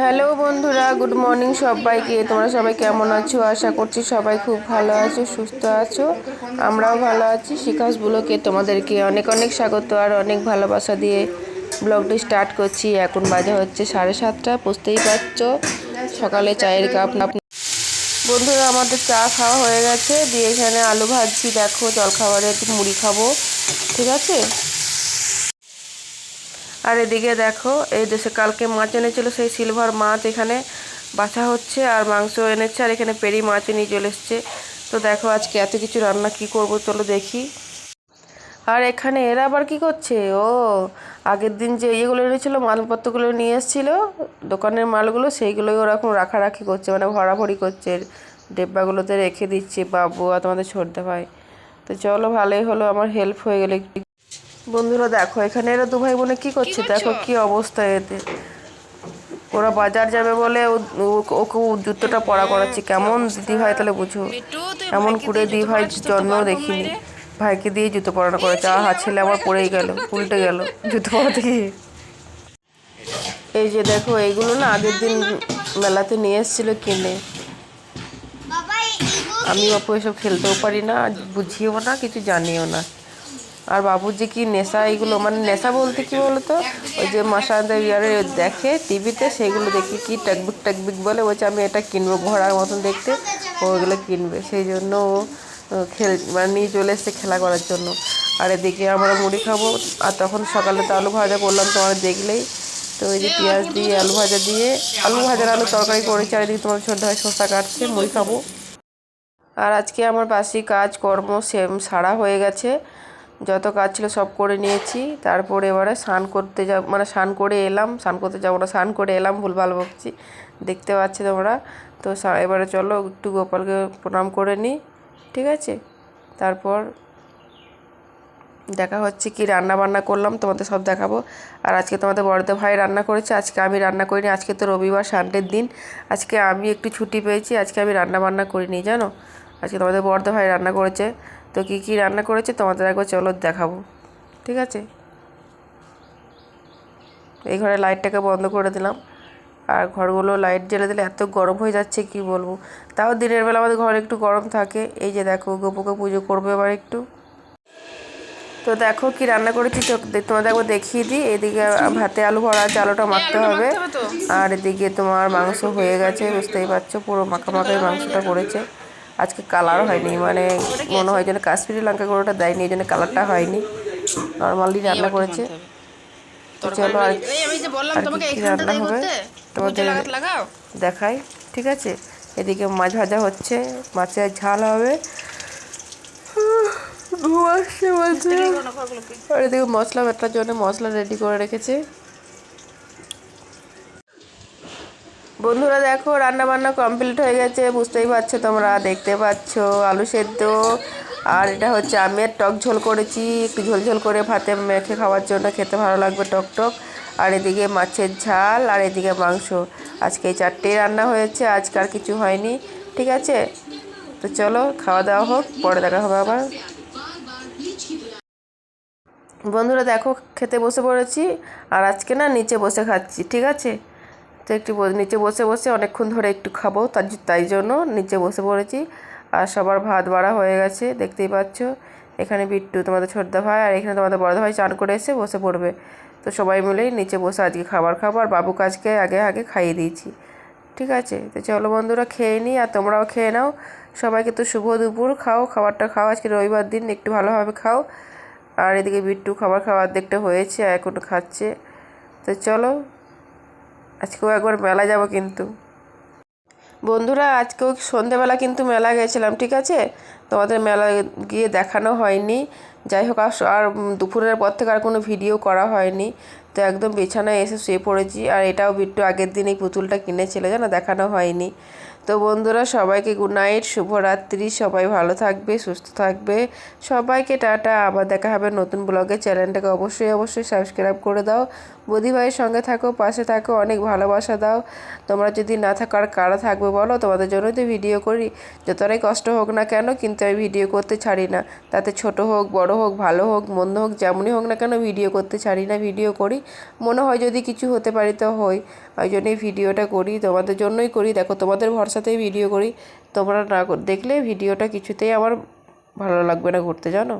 Hello বন্ধুরা, good morning সবাইকে। তোমরা সবাই কেমন আছো? আশা করছি সবাই খুব ভালো আছো, সুস্থ আছো। আমরাও ভালো আছি। শিখাস তোমাদেরকে অনেক অনেক স্বাগত আর অনেক ভালোবাসা দিয়ে ব্লগটি স্টার্ট করছি। এখন বাজে হচ্ছে সাড়ে সাতটা, বুঝতেই পারছ? সকালে চায়ের কাপ বন্ধুরা, আমাদের চা খাওয়া হয়ে গেছে। দিয়ে এখানে আলু ভাজছি। দেখো, জলখাবারে একটু মুড়ি খাব। ঠিক আছে? আর এদিকে দেখো, এই দেশে কালকে মাছ এনেছিল, সেই সিলভার মাছ এখানে বাছা হচ্ছে আর মাংস এনেছে আর এখানে পেরি মাছ নিয়ে চলে এসছে। তো দেখো আজকে এত কিছু রান্না কি করব চলো দেখি। আর এখানে এরা আবার কি করছে? ও, আগের দিন যে ইয়েগুলো এনেছিল, মালপত্রগুলো নিয়ে এসেছিল, দোকানের মালগুলো, সেইগুলোই ওরকম রাখারাখি করছে মানে ভরাভরি করছে। ডেব্বাগুলোতে রেখে দিচ্ছে, বাবু আর তোমাদের ছোটদা ভাই। তো চলো ভালোই হলো, আমার হেল্প হয়ে গেলো বন্ধুরা দেখো এখানে এরা দু ভাই বোনে কি করছে? দেখো কি অবস্থা এতে ওরা বাজার যাবে বলে ও- ও- ওকে ও জুতোটা পরা করাচ্ছে। কেমন দিদি ভাই তাহলে বুঝো। এমন করে দিদি ভাই জন্ম দেখিনি। ভাইকে দিয়ে জুতো পরানো করেছে। আহা ছেলে আমার পড়েই গেল উল্টে গেল জুতো পরাতে গিয়ে। এই যে দেখো এইগুলো না আগের দিন মেলাতে নিয়ে এসেছিল কিনে। আমি বাপু এসব খেলতেও পারি না আর বুঝিও না কিছু জানিও না। আর বাবুর যে কি নেশা এগুলো মানে নেশা বলতে কি বলতো? ওই যে মাসাদা ইয়ারে দেখে টিভিতে সেগুলো দেখি কি ট্যাকবিক ট্যাকবিক বলে, বলছে আমি এটা কিনবো ঘোড়ার মতন দেখতে ওগুলো কিনবে। সেই জন্য ও খেল মানে নিয়ে চলে এসছে খেলা করার জন্য। আর এদিকে আমরা মুড়ি খাব, আর তখন সকালে তো আলু ভাজা করলাম তোমার দেখলেই। তো ওই যে পেঁয়াজ দিয়ে আলু ভাজা দিয়ে, আলু ভাজার আলু তরকারি করেছি, আর তোমার ছোট ভাই শসা কাটছে, মুড়ি খাব। আর আজকে আমার বাসি কাজ কর্ম সেম সারা হয়ে গেছে। যত কাজ ছিল সব করে নিয়েছি। তারপরে এবারে স্নান করতে যাব মানে স্নান করে এলাম, স্নান করতে যাব না, স্নান করে এলাম, ভুলভাল বকছি দেখতে পাচ্ছি তোমরা। তো এবারে চলো একটু গোপালকে প্রণাম করে নিই, ঠিক আছে? তারপর দেখা হচ্ছে কি রান্না বান্না করলাম, তোমাদের সব দেখাবো। আর আজকে তোমাদের বড়দের ভাই রান্না করেছে, আজকে আমি রান্না করিনি, আজকে তো রবিবার, সানডের দিন। আজকে আমি একটু ছুটি পেয়েছি, আজকে আমি রান্না বান্না করিনি, জানো? আজকে তোমাদের বড়দের ভাই রান্না করেছে। তো কী কী রান্না করেছে তোমাদের একবার চলো দেখাবো ঠিক আছে? এই ঘরে লাইটটাকে বন্ধ করে দিলাম। আর ঘরগুলো লাইট জ্বেলে দিলে এত গরম হয়ে যাচ্ছে কি বলব? তাও দিনের বেলা আমাদের ঘরে একটু গরম থাকে। এই যে দেখো গোপুকে পুজো করবে এবার একটু। তো দেখো কি রান্না করেছি তো তোমাদের একবার দেখিয়ে দিই। এদিকে ভাতে আলু ভরা আছে আলুটা মাখতে হবে আর এদিকে তোমার মাংস হয়ে গেছে বুঝতেই পারছ পুরো মাখা মাখাই মাংসটা করেছে। আজকে কালার হয়নি মানে মনে হয় যেন কাশ্মীরি লঙ্কা গুঁড়োটা দেয়নি এই জন্য কালারটা হয়নি। নর্মালি রান্না করেছে। তো চলো আর যে কি রান্না হবে? তোমাদের দেখাই ঠিক আছে? এদিকে মাছ ভাজা হচ্ছে মাছের ঝাল হবে। আর এদিকে মশলা বাটার জন্য মশলা রেডি করে রেখেছে। বন্ধুরা দেখো রান্না বান্না কমপ্লিট হয়ে গেছে, বুঝতেই পারছ তোমরা, দেখতে পাচ্ছ, আলু সেদ্ধ। আর এটা হচ্ছে আমের টক ঝোল করেছি, একটু ঝোল ঝোল করে ভাতে মেখে খাওয়ার জন্য খেতে ভালো লাগবে টক টক। আর এদিকে মাছের ঝাল, আর এদিকে মাংস। আজকে এই চারটেই রান্না হয়েছে, আজকে আর কিছু হয়নি, ঠিক আছে? তো চলো, খাওয়া দাওয়া হোক, পরে দেখা হবে আবার। বন্ধুরা দেখো, খেতে বসে পড়েছি, আর আজকে না নিচে বসে খাচ্ছি, ঠিক আছে? তো একটু নিচে বসে বসে অনেকক্ষণ ধরে একটু খাব, তার তাই জন্য নিচে বসে পড়েছি। আর সবার ভাত বাড়া হয়ে গেছে, দেখতেই পাচ্ছ। এখানে বিট্টু, তোমাদের ছোটদা ভাই আর এখানে তোমাদের বড়দা ভাই চান করে এসে বসে পড়বে। তো সবাই মিলেই নিচে বসে আজকে খাবার খাব আর বাবু আজকে আগে আগে খাইয়ে দিয়েছি। ঠিক আছে? তো চলো বন্ধুরা খেয়ে নিই আর তোমরাও খেয়ে নাও। সবাইকে তো শুভ দুপুর, খাও, খাবারটা খাও। আজকে রবিবার দিন, একটু ভালোভাবে খাও। আর এদিকে বিট্টু খাবার খাওয়ার দেখতে হয়েছে এখন খাচ্ছে। তো চলো আজকেও একবার মেলা যাব কিন্তু। বন্ধুরা, আজকেও সন্ধেবেলা কিন্তু মেলা গেছিলাম, ঠিক আছে? তোমাদের মেলা গিয়ে দেখানো হয়নি। যাই হোক, আর দুপুরের পর থেকে আর কোনো ভিডিও করা হয়নি। তো একদম বিছানায় এসে শুয়ে পড়েছি। আর এটাও বিট্টু আগের দিন এই পুতুলটা কিনেছিল জানো দেখানো হয়নি। তো বন্ধুরা, সবাইকে গুড নাইট শুভরাত্রি, সবাই ভালো থাকবে, সুস্থ থাকবে। সবাইকে টাটা, আবার দেখা হবে নতুন ব্লগে চ্যানেলটাকে অবশ্যই অবশ্যই সাবস্ক্রাইব করে দাও। বৌদি ভাইয়ের সঙ্গে থাকো, পাশে থাকো, অনেক ভালোবাসা দাও। তোমরা যদি না থাকার কারা থাকবে বলো? তোমাদের জন্যই তো ভিডিও করি। যতটাই কষ্ট হোক না কেন, কিন্তু আমি ভিডিও করতে ছাড়ি না। তাতে ছোট হোক, বড় হোক, ভালো হোক, মন্দ হোক, যেমনই হোক না কেন ভিডিও করতে ছাড়ি না ভিডিও করি। মনে হয় যদি কিছু হতে পারি তো হই ওই জন্যই ভিডিওটা করি, তোমাদের জন্যই করি। দেখো, তোমাদের ভরসাতেই ভিডিও করি। তোমরা না দেখলে ভিডিওটা কিছুতেই আমার ভালো লাগবে না করতে জানো?